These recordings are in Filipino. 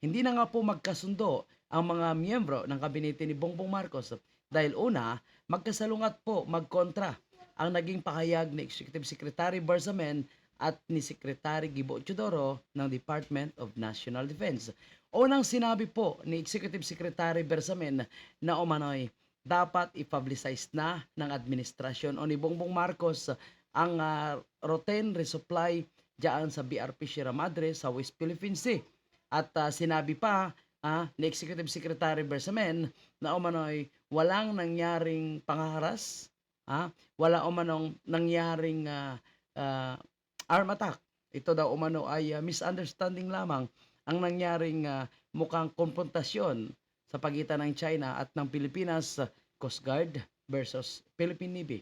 hindi na nga po magkasundo ang mga miyembro ng kabinete ni Bongbong Marcos dahil una, magkasalungat po magkontra ang naging pakayag ni Executive Secretary Bersamen at ni Secretary Gibo Chodoro ng Department of National Defense. Unang sinabi po ni Executive Secretary Bersamen na umano'y dapat i-publicize na ng administrasyon o ni Bongbong Marcos ang ah, routine resupply diyan sa BRP Sierra Madre sa West Philippine Sea. At ah, sinabi pa ah, ni Executive Secretary Bersamen na umano'y walang nangyaring pangaharas, ah, wala umanong nangyaring ah, ah, arm attack. Ito daw umano ay ah, misunderstanding lamang ang nangyaring ah, mukhang konfrontasyon sa pagitan ng China at ng Pilipinas Coast Guard versus Philippine Navy.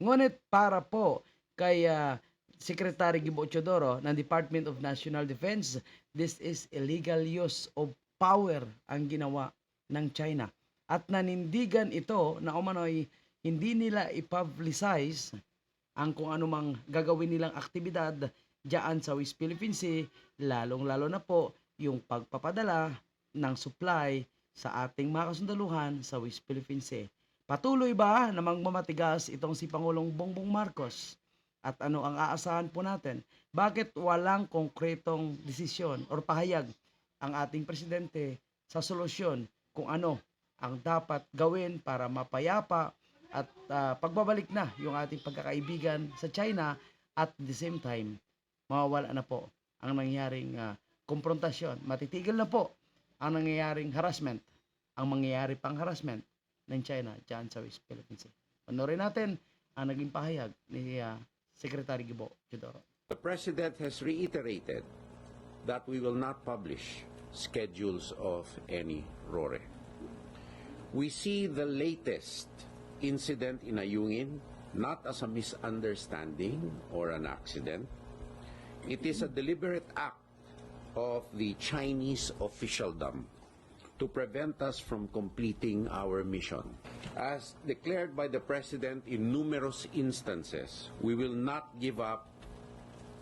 Ngunit para po kay ah, Secretary Gibo Chodoro ng Department of National Defense, this is illegal use of power ang ginawa ng China. At nanindigan ito na umano'y hindi nila i-publicize ang kung anumang gagawin nilang aktibidad diyan sa West Philippine Sea, lalong-lalo na po yung pagpapadala ng supply sa ating mga kasundaluhan sa West Philippine Sea. Patuloy ba na magmamatigas itong si Pangulong Bongbong Marcos? At ano ang aasahan po natin? Bakit walang konkretong desisyon or pahayag ang ating presidente sa solusyon kung ano ang dapat gawin para mapayapa at ah, pagbabalik na yung ating pagkakaibigan sa China at the same time mawawala na po ang nangyaring ah, komprontasyon. Matitigil na po ang nangyayaring harassment, ang mangyayari pang harassment ng China dyan sa West Philippine Sea. Panorin natin ang naging pahayag ni ah, Secretary Gibo Chodoro. The President has reiterated that we will not publish schedules of any RORE. We see the latest incident in Ayungin not as a misunderstanding or an accident. It is a deliberate act of the Chinese officialdom to prevent us from completing our mission. As declared by the President in numerous instances, we will not give up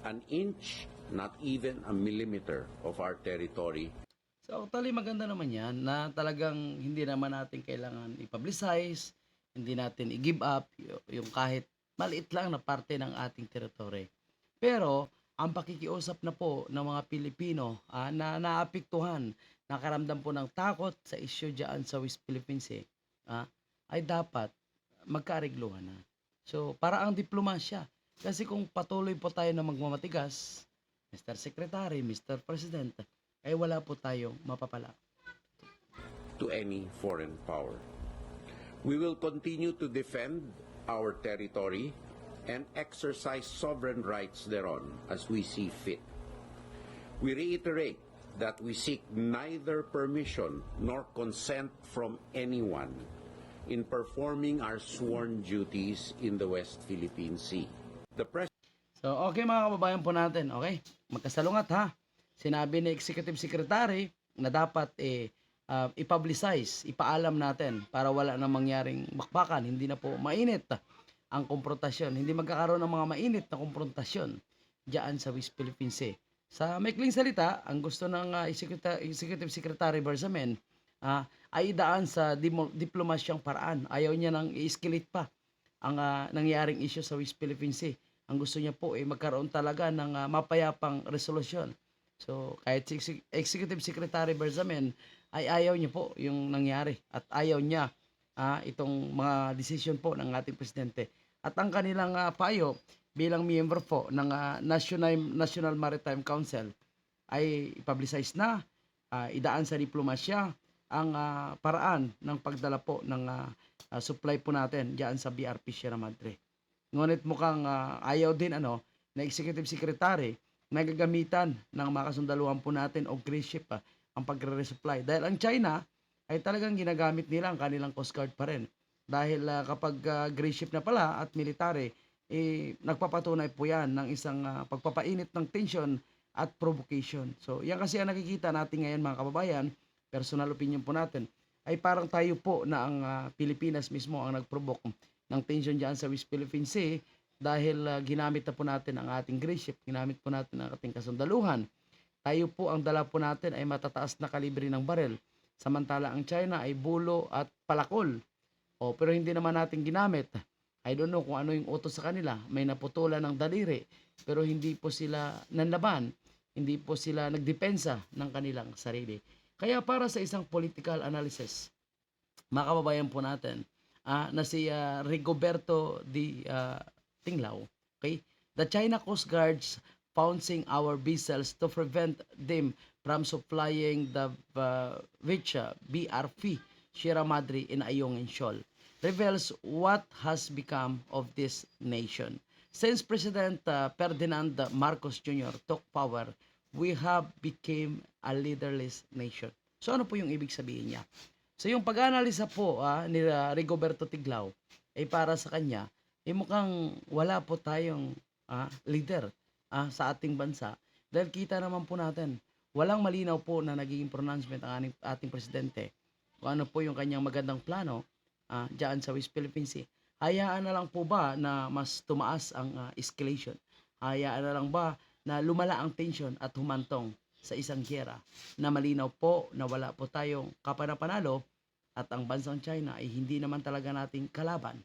an inch, not even a millimeter of our territory So actually maganda naman yan na talagang hindi naman natin kailangan i-publicize, hindi natin i-give up yung kahit maliit lang na parte ng ating teritoryo. Pero ang pakikiusap na po ng mga Pilipino ah, na naapektuhan, nakaramdam po ng takot sa issue dyan sa West Philippine Sea, ah, ay dapat magkaarigluhan na. So para ang diplomasya, kasi kung patuloy po tayo na magmamatigas, Mr. Secretary, Mr. President, ay wala po tayong mapapala. to any foreign power. We will continue to defend our territory and exercise sovereign rights thereon as we see fit. We reiterate that we seek neither permission nor consent from anyone in performing our sworn duties in the West Philippine Sea. The President So, okay mga kababayan po natin, okay? Magkasalungat ha. Sinabi ni Executive Secretary na dapat eh, ah, i-publicize, ipaalam natin para wala na mangyaring bakbakan, hindi na po mainit ang konfrontasyon, hindi magkakaroon ng mga mainit na konfrontasyon diyan sa West Philippine Sea. Sa maikling salita, ang gusto ng ah, Executive, Secretary Bersamen ah, ay idaan sa diplomasyang paraan. Ayaw niya nang i-escalate pa ang ah, nangyaring issue sa West Philippine Sea. Ang gusto niya po ay magkaroon talaga ng ah, mapayapang resolusyon. So, kahit si Exe- Executive Secretary Bersamen ay ayaw niya po yung nangyari at ayaw niya ah, itong mga decision po ng ating presidente. At ang kanilang ah, payo bilang miyembro po ng ah, National National Maritime Council ay i-publicize na, ah, idaan sa diplomasya ang ah, paraan ng pagdala po ng ah, supply po natin diyan sa BRP Sierra Madre. Ngunit mukhang ah, ayaw din ano na executive secretary na gagamitan ng mga kasundaluhan po natin o cruise ship ah, ang pagre-resupply. Dahil ang China ay talagang ginagamit nila ang kanilang Coast Guard pa rin. Dahil ah, kapag uh, gray ship na pala at military, eh, nagpapatunay po yan ng isang ah, pagpapainit ng tension at provocation. So, yan kasi ang nakikita natin ngayon mga kababayan, personal opinion po natin, ay parang tayo po na ang ah, Pilipinas mismo ang nag-provoke ng tension dyan sa West Philippine Sea dahil ah, ginamit na po natin ang ating gray ship, ginamit po natin ang ating kasundaluhan Tayo po ang dala po natin ay matataas na kalibre ng barel. Samantala ang China ay bulo at palakol. O pero hindi naman natin ginamit. I don't know kung ano yung utos sa kanila. May naputulan ng daliri pero hindi po sila nanlaban. Hindi po sila nagdepensa ng kanilang sarili. Kaya para sa isang political analysis, mga kababayan po natin, ah, na si ah, Rigoberto Di ah, Tinglao, okay? The China Coast Guards pouncing our vessels to prevent them from supplying the uh, which uh, BRP Sierra Madre in Ayungin Shoal reveals what has become of this nation. Since President uh, Ferdinand Marcos Jr. took power, we have became a leaderless nation. So ano po yung ibig sabihin niya? So yung pag-analisa po ah, ni uh, Rigoberto Tiglao ay para sa kanya, ay mukhang wala po tayong ah, leader ah, sa ating bansa. Dahil kita naman po natin, walang malinaw po na nagiging pronouncement ang ating presidente. Kung ano po yung kanyang magandang plano ah, dyan sa West Philippine Sea. Hayaan na lang po ba na mas tumaas ang ah, escalation? Hayaan na lang ba na lumala ang tension at humantong sa isang giyera na malinaw po na wala po tayong kapanapanalo at ang bansang China ay hindi naman talaga nating kalaban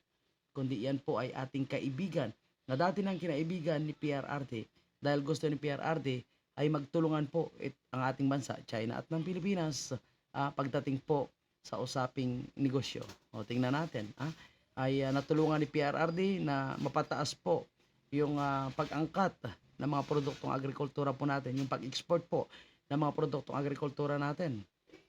kundi yan po ay ating kaibigan na dati nang kinaibigan ni PRRD dahil gusto ni PRRD ay magtulungan po it, ang ating bansa, China at ng Pilipinas ah, pagdating po sa usaping negosyo. O tingnan natin, ah, ay ah, natulungan ni PRRD na mapataas po yung ah, pag-angkat ng mga produktong agrikultura po natin, yung pag-export po ng mga produktong agrikultura natin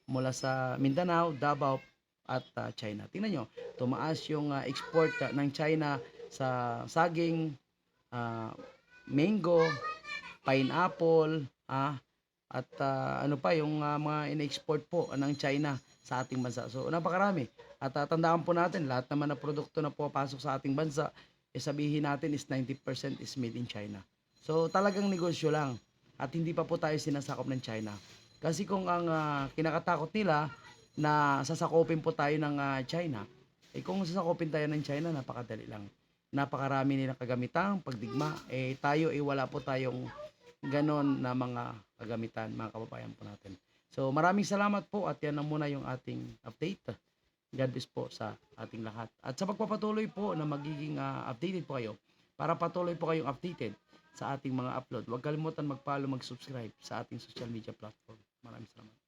mula sa Mindanao, Davao at ah, China. Tingnan nyo, tumaas yung ah, export ah, ng China sa saging, ah, mango, pineapple, ah, at ah, ano pa yung ah, mga in-export po ng China sa ating bansa. So napakarami. At ah, tandaan po natin, lahat naman ng produkto na pumapasok sa ating bansa, eh, sabihin natin is 90% is made in China. So talagang negosyo lang at hindi pa po tayo sinasakop ng China. Kasi kung ang ah, kinakatakot nila na sasakopin po tayo ng ah, China, eh kung sasakopin tayo ng China, napakadali lang. Napakarami nilang kagamitan, pagdigma, eh tayo eh wala po tayong ganon na mga kagamitan, mga kababayan po natin. So maraming salamat po at yan na muna yung ating update. God bless po sa ating lahat. At sa pagpapatuloy po na magiging ah, updated po kayo, para patuloy po kayong updated sa ating mga upload. Huwag kalimutan mag-follow, mag-subscribe sa ating social media platform. Maraming salamat.